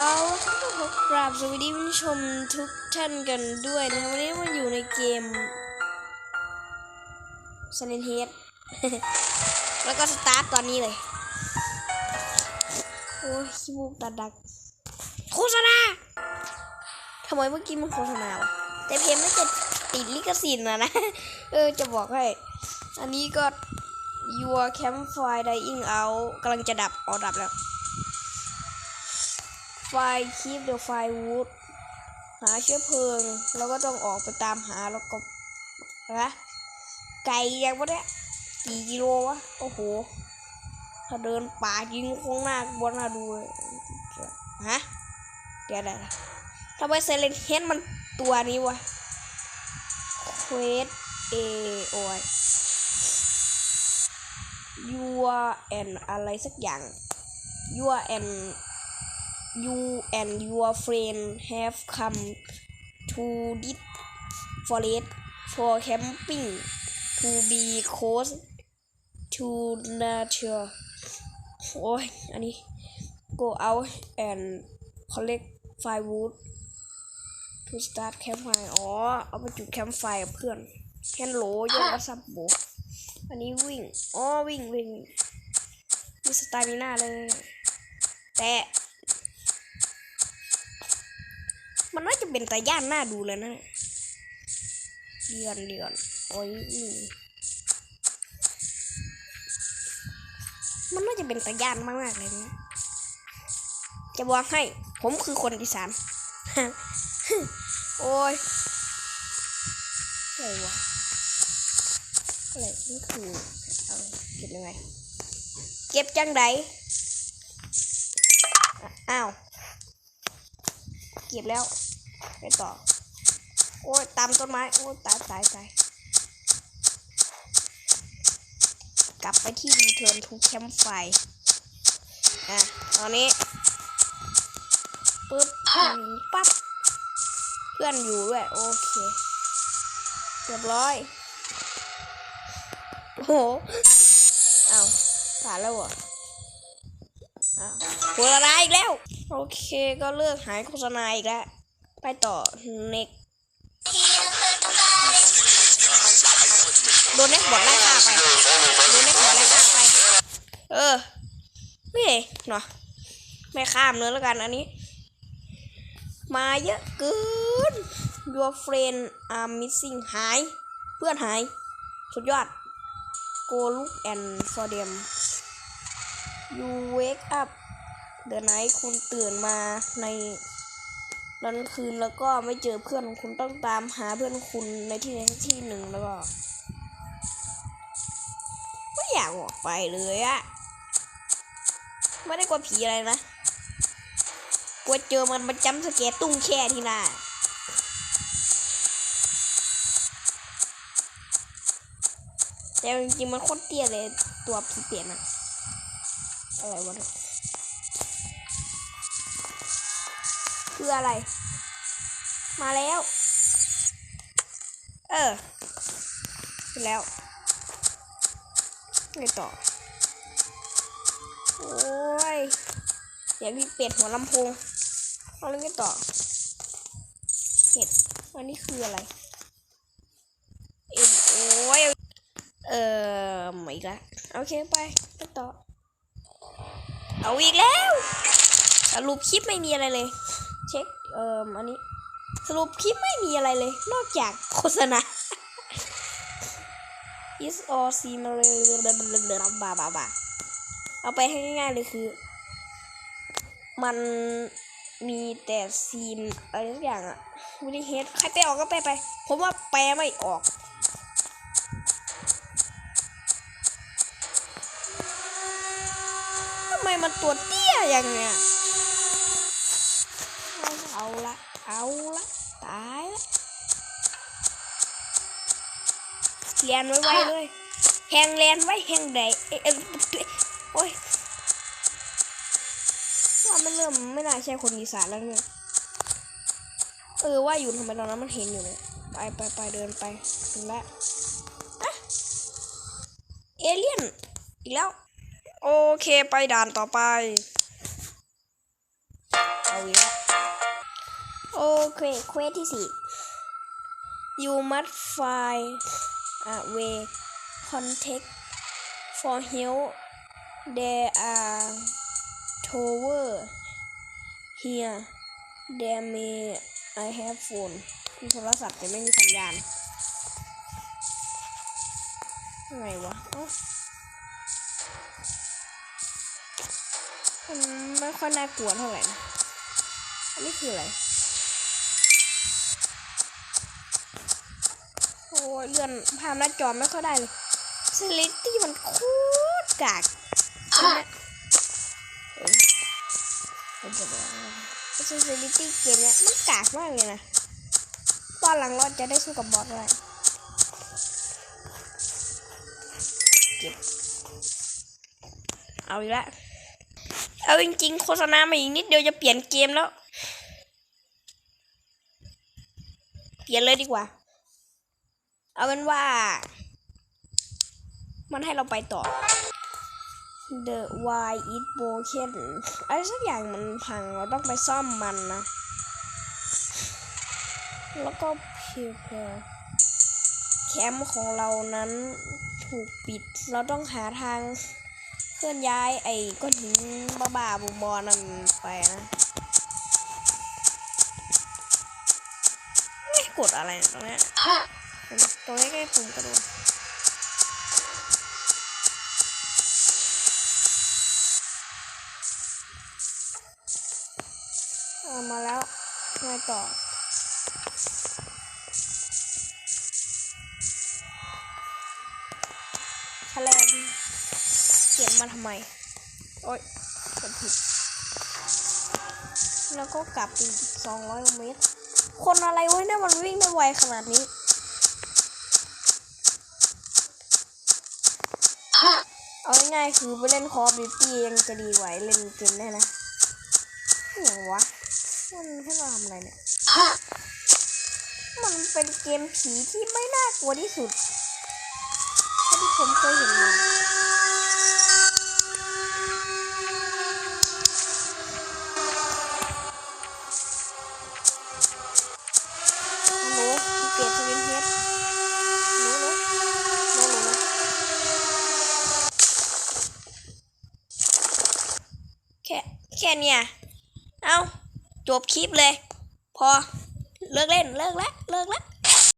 เอาละครับขอกราบสวัสดีผู้ชมทุกท่านกันด้วยนะวันนี้มาอยู่ในเกม s เลนเฮดแล้วก็สตาร์ทตอนนี้เลย โอ้ยขี้มูกตัดดัก โฆษณาทำไมเมื่อกี้มันโฆษณาวะแต่เพลงไม่จะติดลิขสิทธิ์นะนะ เออจะบอกให้ อันนี้ก็ your campfire dying out กำลังจะดับเอดับแล้ว ไฟคีบเดอะไฟวูดหาเชื้อเพลิง แล้วก็ต้องออกไปตามหาแล้วก็นะไก่ยังวะเนี่ยกี่กิโลวะ โอ้โห ถ้าเดินป่ายิงคงหน้าบนน่าดูเลยฮะเดี๋ยวนะทำไมเซเลนเฮดมันตัวนี้วะเควสเอโอไยัวแอนอะไรสักอย่างยัวแอน you and your friend have come to this forest for camping to be close to nature โอ้ย อันนี้ go out and collect firewood to start campfire อ๋อ เอาไปจุดแคมป์ไฟกับเพื่อนแคนโหลยกกระสับโบกอันนี้วิ่ง อ๋อ วิ่งวิ่งมีสไตล์มีหน้าเลย แต่ะเป็นตาย่านหน้าดูเลยนะเดือนเดือนโอ้ยมันน่าจะเป็นตาย่านมากๆเลยนะจะบอกให้ ผมคือคนอีสานโอ้ยอะไรวะอะไรนี่คืออะไรเก็บยังไง เก็บจังไดอ้าว เก็บแล้ว ไปต่อ โอ้ยตามต้นไม้ โอ้ยตายตายตายกลับไปที่รีเทิร์นทูแคมป์ไฟ อะ ตอนนี้ปึ๊บปั๊บ เพื่อนอยู่ด้วย โอเค เรียบร้อย โอ้โหอ้าผ่านแล้วเหรออ้าวโฆษณาอีกแล้ว โอเคก็เลิกหายโฆษณาอีกแล้ว ไปต่อเน็กโดนเน็กบอดไล่ฆ่าไปโดนเน็กบอดไล่ฆ่าไป เออไม่เนาะไม่ข้ามเนื้อแล้วกันอันนี้ มาเยอะเกิน your friend are missing หาย เพื่อนหาย สุดยอด go look and for them you wake up the night คุณตื่นมาใน นั้นคืนแล้วก็ไม่เจอเพื่อนคุณต้องตามหาเพื่อนคุณในที่ใดที่หนึ่งแล้วก็ไม่อยากออกไปเลยอะไม่ได้กลัวผีอะไรนะกลัวเจอมันมันจำสเกตตุ้งแช่ที่หน้าแต่จริงๆมันโคตรเตี้ยเลยตัวผีเปลี่ยนอะอะไรวะเนี่ย คืออะไร มาแล้ว เออขึ้นแล้วไงต่อ โอ้ยเดี๋ยวพี่เป็ดหัวลำโพงเอาเล่นกันต่อเห็ดอันนี้คืออะไร เอ็มโอ้ยเออไม่อีกละโอเคไปไปต่อ เอาอีกแล้วสรุปคลิปไม่มีอะไรเลย เช็คเอ่ออันนี้ สรุปคลิปไม่มีอะไรเลย นอกจากโฆษณา is all similar บาบาบาเอาไปให้ง่ายๆเลยคือ มันมีแต่ซีนอะไรทุกอย่างอะไม่ได้เฮดใครไปออกก็ไปไป ผมว่าแปลไม่ออก ทำไมมันตัวเตี้ยอย่างเนี้ย เอาละตายละเรียนไว้ไว้เลยแหงเรียนไว้แหงใดเอ้ยเอ้ยโอ้ยว่ามันเริ่มไม่น่าใช่คนอีสานแล้วเนี่ยเออว่าอยู่ทำไมตอนนั้นมันเห็นอยู่เนี่ยไปไปไปเดินไปถึงแล้วเอเลี่ยนอีกแล้ว โอเคไปด่านต่อไปไปเอาอีกแล้ว โอเคเควสที่สี่ you must find a way contact for help there are tower here there may I have phone มีโทรศัพท์แต่ไม่มีสัญญาณไงวะมันไม่ค่อยน่ากลัวเท่าไหร่นะอันนี้คืออะไร ยเลื่อนภาพหน้าจอไม่ค่อยได้เลยเซลิตี้มันโคตรกากเห็นไหมเลิตี้เกมเนี้ยมันกากมากเลยนะตอนหลังเราจะได้สู้กับบอสได้เก็บเอาอีกล้วเอาจริงๆโฆษณามาอีกนิดเดียวจะเปลี่ยนเกมแล้ว เปลี่ยนเลยดีกว่า เอาเป็นว่า มันให้เราไปต่อ The why is broken อะไรสักอย่างมันพังเราต้องไปซ่อมมันนะ แล้วก็เพียแคมป์ของเรานั้นถูกปิด เราต้องหาทางเคลื่อนย้ายไอ้ก้อนหินบ้าๆบุบอนั่นไปนะไม่กดอะไรตรงเนี้ยตรงนี้ก็ปุ่มกระโดดเอามาแล้วไงต่อแฉลงเขียนมาทำไม โอ๊ยกดผิด แล้วก็กลับอีกสองร้อยเมตร คนอะไรวะเนี่ยมันวิ่งได้ไวขนาดนี้ เอาง่ายๆคือไปเล่นคอร์บิวตี้ยังจะดีไหวเล่นเกมได้นะอย่างวะ มันให้เราทำอะไรเนี่ย มันเป็นเกมผีที่ไม่น่ากลัวที่สุดที่ผมเคยเห็นมา แค่เนี่ย เอาจบคลิปเลย พอ เลิกเล่น เลิกแล้วเลิกแล้ว